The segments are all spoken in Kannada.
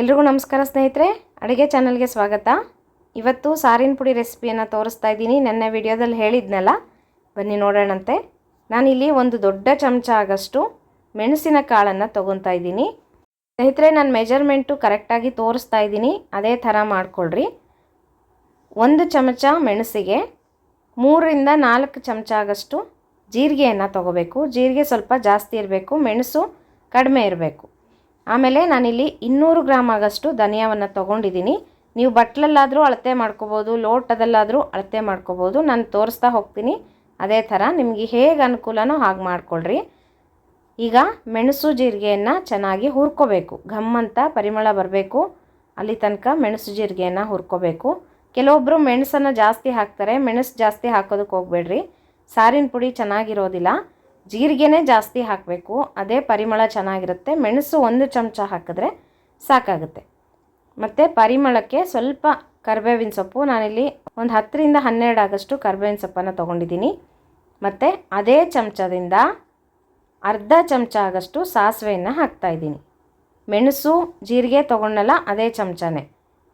ಎಲ್ರಿಗೂ ನಮಸ್ಕಾರ ಸ್ನೇಹಿತರೆ, ಅಡುಗೆ ಚಾನಲ್ಗೆ ಸ್ವಾಗತ. ಇವತ್ತು ಸಾರಿನ ಪುಡಿ ರೆಸಿಪಿಯನ್ನು ತೋರಿಸ್ತಾ ಇದ್ದೀನಿ. ನನ್ನ ವಿಡಿಯೋದಲ್ಲಿ ಹೇಳಿದ್ನಲ್ಲ, ಬನ್ನಿ ನೋಡೋಣಂತೆ. ನಾನಿಲ್ಲಿ ಒಂದು ದೊಡ್ಡ ಚಮಚ ಆಗಷ್ಟು ಮೆಣಸಿನ ಕಾಳನ್ನು ತೊಗೊತಾ ಇದ್ದೀನಿ. ಸ್ನೇಹಿತರೆ, ನಾನು ಮೆಜರ್ಮೆಂಟು ಕರೆಕ್ಟಾಗಿ ತೋರಿಸ್ತಾ ಇದ್ದೀನಿ. ಅದೇ ಥರ ಮಾಡ್ಕೊಳ್ರಿ. ಒಂದು ಚಮಚ ಮೆಣಸಿಗೆ, ಮೂರರಿಂದ ನಾಲ್ಕು ಚಮಚ ಆಗಷ್ಟು ಜೀರಿಗೆಯನ್ನು ತೊಗೋಬೇಕು. ಜೀರಿಗೆ ಸ್ವಲ್ಪ ಜಾಸ್ತಿ ಇರಬೇಕು, ಮೆಣಸು ಕಡಿಮೆ ಇರಬೇಕು. ಆಮೇಲೆ ನಾನಿಲ್ಲಿ ಇನ್ನೂರು ಗ್ರಾಮ್ ಆಗಷ್ಟು ಧನಿಯಾವನ್ನು ತೊಗೊಂಡಿದ್ದೀನಿ. ನೀವು ಬಟ್ಲಲ್ಲಾದರೂ ಅಳತೆ ಮಾಡ್ಕೋಬೋದು, ಲೋಟದಲ್ಲಾದರೂ ಅಳತೆ ಮಾಡ್ಕೋಬೋದು, ನಾನು ತೋರಿಸ್ತಾ ಹೋಗ್ತೀನಿ. ಅದೇ ಥರ ನಿಮಗೆ ಹೇಗೆ ಅನುಕೂಲನೋ ಹಾಗೆ ಮಾಡ್ಕೊಳ್ರಿ. ಈಗ ಮೆಣಸು ಜೀರಿಗೆಯನ್ನು ಚೆನ್ನಾಗಿ ಹುರ್ಕೋಬೇಕು. ಘಮ್ ಅಂತ ಪರಿಮಳ ಬರಬೇಕು. ಅಲ್ಲಿ ತನಕ ಮೆಣಸು ಜೀರಿಗೆಯನ್ನು ಹುರ್ಕೋಬೇಕು. ಕೆಲವೊಬ್ಬರು ಮೆಣಸನ್ನು ಜಾಸ್ತಿ ಹಾಕ್ತಾರೆ. ಮೆಣಸು ಜಾಸ್ತಿ ಹಾಕೋದಕ್ಕೆ ಹೋಗಬೇಡ್ರಿ. ಸಾರಿನ ಪುಡಿ ಚೆನ್ನಾಗಿರೋದಿಲ್ಲ. ಜೀರಿಗೆನೇ ಜಾಸ್ತಿ ಹಾಕಬೇಕು. ಅದೇ ಪರಿಮಳ ಚೆನ್ನಾಗಿರುತ್ತೆ. ಮೆಣಸು ಒಂದು ಚಮಚ ಹಾಕಿದ್ರೆ ಸಾಕಾಗುತ್ತೆ. ಮತ್ತು ಪರಿಮಳಕ್ಕೆ ಸ್ವಲ್ಪ ಕರ್ಬೇವಿನ ಸೊಪ್ಪು. ನಾನಿಲ್ಲಿ ಒಂದು ಹತ್ತರಿಂದ ಹನ್ನೆರಡು ಆಗಷ್ಟು ಕರ್ಬೇವಿನ ಸೊಪ್ಪನ್ನು ತೊಗೊಂಡಿದ್ದೀನಿ. ಮತ್ತು ಅದೇ ಚಮಚದಿಂದ ಅರ್ಧ ಚಮಚ ಆಗಷ್ಟು ಸಾಸಿವೆಯನ್ನು ಹಾಕ್ತಾಯಿದ್ದೀನಿ ಮೆಣಸು ಜೀರಿಗೆ ತೊಗೊಂಡಲ್ಲ, ಅದೇ ಚಮಚನೇ.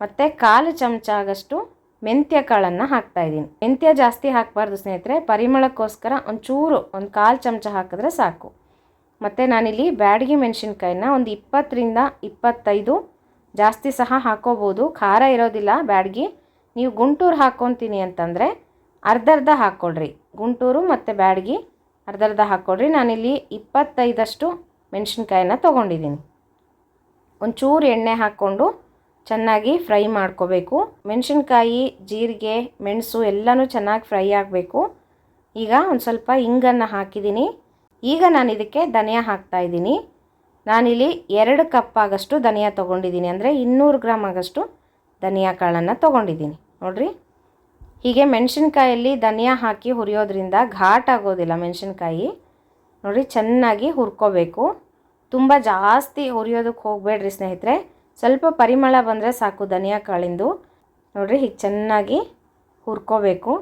ಮತ್ತು ಕಾಲು ಚಮಚ ಆಗಷ್ಟು ಮೆಂತ್ಯ ಕಾಳನ್ನು ಹಾಕ್ತಾಯಿದ್ದೀನಿ ಮೆಂತ್ಯ ಜಾಸ್ತಿ ಹಾಕಬಾರ್ದು ಸ್ನೇಹಿತರೆ, ಪರಿಮಳಕ್ಕೋಸ್ಕರ ಒಂಚೂರು, ಒಂದು ಕಾಲು ಚಮಚ ಹಾಕಿದ್ರೆ ಸಾಕು. ಮತ್ತು ನಾನಿಲ್ಲಿ ಬ್ಯಾಡಗಿ ಮೆಣಸಿನ್ಕಾಯಿನ ಒಂದು ಇಪ್ಪತ್ತರಿಂದ ಇಪ್ಪತ್ತೈದು ಜಾಸ್ತಿ ಸಹ ಹಾಕೋಬೋದು. ಖಾರ ಇರೋದಿಲ್ಲ ಬ್ಯಾಡಗಿ. ನೀವು ಗುಂಟೂರು ಹಾಕ್ಕೊತೀನಿ ಅಂತಂದರೆ ಅರ್ಧರ್ಧ ಹಾಕ್ಕೊಳ್ರಿ ಗುಂಟೂರು ಮತ್ತು ಬ್ಯಾಡಗಿ ಅರ್ಧರ್ಧ ಹಾಕ್ಕೊಳ್ರಿ ನಾನಿಲ್ಲಿ ಇಪ್ಪತ್ತೈದಷ್ಟು ಮೆಣಸಿನ್ಕಾಯನ್ನ ತೊಗೊಂಡಿದ್ದೀನಿ. ಒಂಚೂರು ಎಣ್ಣೆ ಹಾಕ್ಕೊಂಡು ಚೆನ್ನಾಗಿ ಫ್ರೈ ಮಾಡ್ಕೋಬೇಕು. ಮೆಣಸಿನ್ಕಾಯಿ, ಜೀರಿಗೆ, ಮೆಣಸು ಎಲ್ಲನೂ ಚೆನ್ನಾಗಿ ಫ್ರೈ ಆಗಬೇಕು. ಈಗ ಒಂದು ಸ್ವಲ್ಪ ಇಂಗನ್ನು ಹಾಕಿದ್ದೀನಿ. ಈಗ ನಾನು ಇದಕ್ಕೆ ಧನಿಯಾ ಹಾಕ್ತಾಯಿದ್ದೀನಿ ನಾನಿಲ್ಲಿ ಎರಡು ಕಪ್ ಆಗಷ್ಟು ಧನಿಯಾ ತೊಗೊಂಡಿದ್ದೀನಿ. ಅಂದರೆ ಇನ್ನೂರು ಗ್ರಾಮ್ ಆಗಷ್ಟು ಧನಿಯಾ ಕಾಳನ್ನು ತೊಗೊಂಡಿದ್ದೀನಿ. ನೋಡಿರಿ. ಹೀಗೆ ಮೆಣಸಿನ್ಕಾಯಲ್ಲಿ ಧನಿಯಾ ಹಾಕಿ ಹುರಿಯೋದ್ರಿಂದ ಘಾಟ್ ಆಗೋದಿಲ್ಲ ಮೆಣಸಿನ್ಕಾಯಿ. ನೋಡಿ, ಚೆನ್ನಾಗಿ ಹುರ್ಕೋಬೇಕು. ತುಂಬ ಜಾಸ್ತಿ ಹುರಿಯೋದಕ್ಕೆ ಹೋಗಬೇಡ್ರಿ ಸ್ನೇಹಿತರೆ. ಸ್ವಲ್ಪ ಪರಿಮಳ ಬಂದರೆ ಸಾಕು ಧನಿಯಾ ಕಾಳಿಂದು. ನೋಡಿರಿ, ಹೀಗೆ ಚೆನ್ನಾಗಿ ಹುರ್ಕೋಬೇಕು.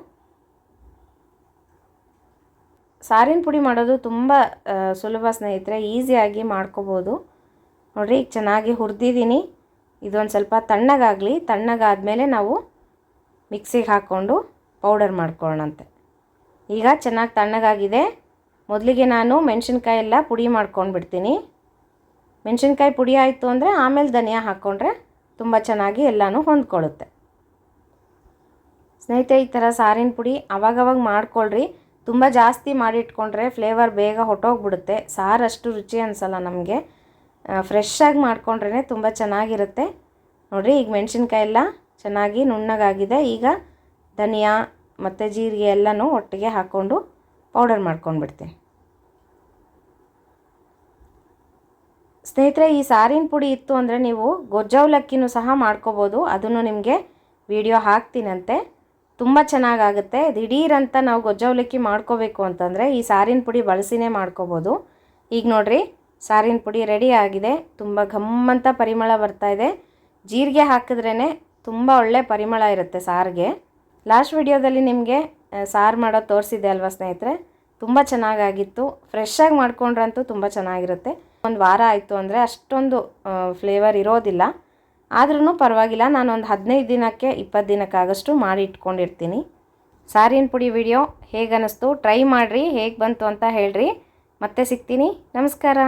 ಸಾರಿನ ಪುಡಿ ಮಾಡೋದು ತುಂಬ ಸುಲಭ ಸ್ನೇಹಿತರೆ ಈಸಿಯಾಗಿ ಮಾಡ್ಕೋಬೋದು. ನೋಡಿರಿ ಈಗ ಚೆನ್ನಾಗಿ ಹುರಿದಿದ್ದೀನಿ. ಇದೊಂದು ಸ್ವಲ್ಪ ತಣ್ಣಗಾಗಲಿ, ತಣ್ಣಗಾದಮೇಲೆ ನಾವು ಮಿಕ್ಸಿಗೆ ಹಾಕ್ಕೊಂಡು ಪೌಡರ್ ಮಾಡ್ಕೊಳ್ಳೋಣಂತೆ ಈಗ ಚೆನ್ನಾಗಿ ತಣ್ಣಗಾಗಿದೆ. ಮೊದಲಿಗೆ ನಾನು ಮೆಣಸಿನ್ಕಾಯಿ ಎಲ್ಲ ಪುಡಿ ಮಾಡ್ಕೊಂಡು ಬಿಡ್ತೀನಿ ಮೆಣಸಿನ್ಕಾಯಿ ಪುಡಿ ಆಯಿತು ಅಂದರೆ ಆಮೇಲೆ ಧನಿಯಾ ಹಾಕ್ಕೊಂಡ್ರೆ ತುಂಬ ಚೆನ್ನಾಗಿ ಎಲ್ಲನೂ ಹೊಂದ್ಕೊಳ್ಳುತ್ತೆ. ಸ್ನೇಹಿತರೆ, ಈ ಥರ ಸಾರಿನ ಪುಡಿ ಅವಾಗವಾಗ ಮಾಡ್ಕೊಳ್ರಿ. ತುಂಬ ಜಾಸ್ತಿ ಮಾಡಿಟ್ಕೊಂಡ್ರೆ ಫ್ಲೇವರ್ ಬೇಗ ಹೊಟ್ಟೋಗ್ಬಿಡುತ್ತೆ. ಅಷ್ಟು ರುಚಿ ಅನಿಸಲ್ಲ ನಮಗೆ. ಫ್ರೆಶ್ಶಾಗಿ ಮಾಡ್ಕೊಂಡ್ರೇ ತುಂಬ ಚೆನ್ನಾಗಿರುತ್ತೆ. ನೋಡಿರಿ, ಈಗ ಮೆಣಸಿನ್ಕಾಯಿ ಎಲ್ಲ ಚೆನ್ನಾಗಿ ನುಣ್ಣಗಾಗಿದೆ. ಈಗ ಧನಿಯಾ ಮತ್ತು ಜೀರಿಗೆ ಎಲ್ಲನೂ ಒಟ್ಟಿಗೆ ಹಾಕ್ಕೊಂಡು ಪೌಡರ್ ಮಾಡ್ಕೊಂಡ್ಬಿಡ್ತೀನಿ. ಸ್ನೇಹಿತರೆ, ಈ ಸಾರಿನ ಪುಡಿ ಇತ್ತು ಅಂದರೆ ನೀವು ಗೊಜ್ಜವಲಕ್ಕಿನೂ ಸಹ ಮಾಡ್ಕೋಬೋದು. ಅದನ್ನು ನಿಮಗೆ ವಿಡಿಯೋ ಹಾಕ್ತೀನಂತೆ. ತುಂಬ ಚೆನ್ನಾಗಾಗುತ್ತೆ. ದಿಢೀರಂತ ನಾವು ಗೊಜ್ಜವಲಕ್ಕಿ ಮಾಡ್ಕೋಬೇಕು ಅಂತಂದರೆ ಈ ಸಾರಿನ ಪುಡಿ ಬಳಸಿನೇ ಮಾಡ್ಕೋಬೋದು. ಈಗ ನೋಡಿರಿ, ಸಾರಿನ ಪುಡಿ ರೆಡಿ ಆಗಿದೆ. ತುಂಬ ಘಮ್ಮಂತ ಪರಿಮಳ ಬರ್ತಾ ಇದೆ. ಜೀರಿಗೆ ಹಾಕಿದ್ರೇ ತುಂಬ ಒಳ್ಳೆ ಪರಿಮಳ ಇರುತ್ತೆ ಸಾರಿಗೆ. ಲಾಸ್ಟ್ ವಿಡಿಯೋದಲ್ಲಿ ನಿಮಗೆ ಸಾರು ಮಾಡೋದು ತೋರಿಸಿದೆ ಅಲ್ವಾ ಸ್ನೇಹಿತರೆ? ತುಂಬ ಚೆನ್ನಾಗಾಗಿತ್ತು. ಫ್ರೆಶ್ಶಾಗಿ ಮಾಡ್ಕೊಂಡ್ರಂತೂ ತುಂಬ ಚೆನ್ನಾಗಿರುತ್ತೆ. ಒಂದು ವಾರ ಆಯಿತು ಅಂದರೆ ಅಷ್ಟೊಂದು ಫ್ಲೇವರ್ ಇರೋದಿಲ್ಲ. ಆದ್ರೂ ಪರವಾಗಿಲ್ಲ ನಾನು ಒಂದು ಹದಿನೈದು ದಿನಕ್ಕೆ ಇಪ್ಪತ್ತು ದಿನಕ್ಕಾಗಷ್ಟು ಮಾಡಿ ಇಟ್ಕೊಂಡಿರ್ತೀನಿ. ಸಾರಿನ ಪುಡಿ ವಿಡಿಯೋ ಹೇಗೆ ಅನ್ನಿಸ್ತು ಟ್ರೈ ಮಾಡಿರಿ, ಹೇಗೆ ಬಂತು ಅಂತ ಹೇಳ್ರಿ. ಮತ್ತೆ ಸಿಗ್ತೀನಿ. ನಮಸ್ಕಾರ.